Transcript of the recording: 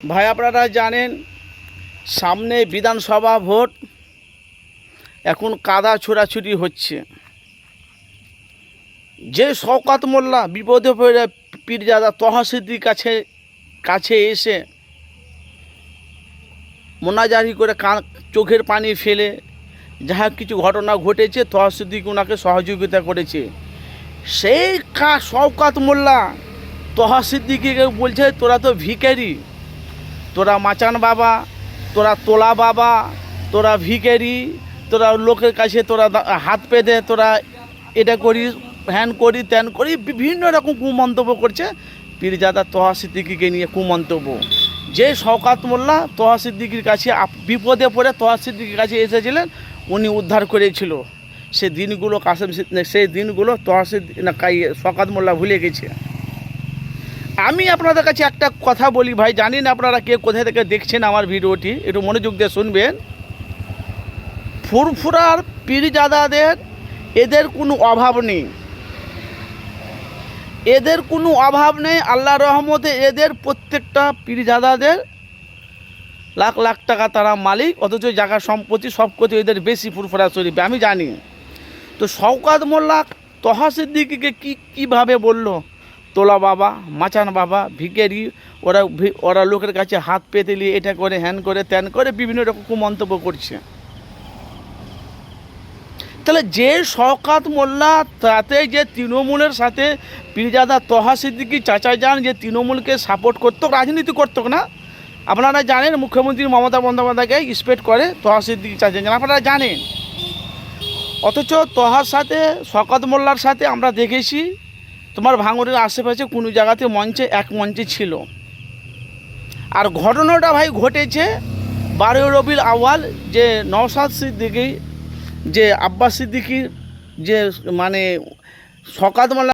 ভাই, আপনারা জানেন, সামনে বিধানসভা ভোট, এখন কাদা ছোড়াছুরি হচ্ছে। যে শওকাত মোল্লা বিপদে পড়ে পীরজাদা তহসিদ্দির কাছে কাছে এসে মোনাজারি করে কান, চোখের পানি ফেলে যাহা কিছু ঘটনা ঘটেছে তহসিদ্দিক ওনাকে সহযোগিতা করেছে। সেই কা, শওকাত মোল্লা তহসিদ্দিকে বলছে, তোরা তো ভিখারি। তোরা মাচান বাবা, তোরা তোলা বাবা, তোরা ভিখারি, তোরা লোকের কাছে তোরা হাত পেতে তোরা এটা করি, হ্যান করি, ত্যান করি, বিভিন্ন রকম কুমন্তব্য করছে। পীরজাদা তোহা সিদ্দিকিকে নিয়ে কুমন্তব্য। যে শওকাত মোল্লা তোহা সিদ্দিকির কাছে বিপদে পড়ে তোহা সিদ্দিকির কাছে এসেছিলেন, উনি উদ্ধার করেছিল। সে দিনগুলো কাসেম সেই দিনগুলো তোহা সিদ্দিক না শওকাত মোল্লা ভুলে গেছে। আমি আপনাদের কাছে একটা কথা বলি ভাই জানি না আপনারা কে, কোথায় থেকে দেখছেন আমার ভিডিওটি? একটু মনোযোগ দিয়ে শুনবেন। ফুরফুরার পীরজাদাদের, এদের কোনো অভাব নেই। এদের কোনো অভাব নেই, আল্লাহ রহমতে এদের প্রত্যেকটা পীরজাদাদের লাখ লাখ টাকা তারা মালিক, অথচ জায়গা সম্পত্তি সব কিছু এদের বেশি ফুরফুরা শরীফে, আমি জানি। তো শওকাত মোল্লা তহা সিদ্দিকিকে কী, কীভাবে বলল? তোলা বাবা, মাচান বাবা ভিকেরি ওরা ওরা লোকের কাছে হাত পেতে নিয়ে এটা করে, হ্যান করে, ত্যান করে, বিভিন্ন রকম মন্তব্য করছে। তাহলে যে শওকাত মোল্লা, তাতে যে তৃণমূলের সাথে পীরজাদা তহা সিদ্দিকি চাচা যান, যে তৃণমূলকে সাপোর্ট করতো, রাজনীতি করতো না, আপনারা জানেন, মুখ্যমন্ত্রী মমতা বন্দ্যোপাধ্যায়কে স্পেট করে তহা সিদ্দিকি চাচা যান, আপনারা জানেন। অথচ তহার সাথে, শওকাত মোল্লার সাথে আমরা দেখেছি তোমার ভাঙড়ের আশেপাশে কোনো জায়গাতে মঞ্চে এক মঞ্চে ছিল। আর ঘটনাটা ভাই ঘটেছে বারো রবির আওয়াল যে নওসাদ সিদ্দিকি, যে আব্বাস সিদ্দিকির যে মানে সকাতমালা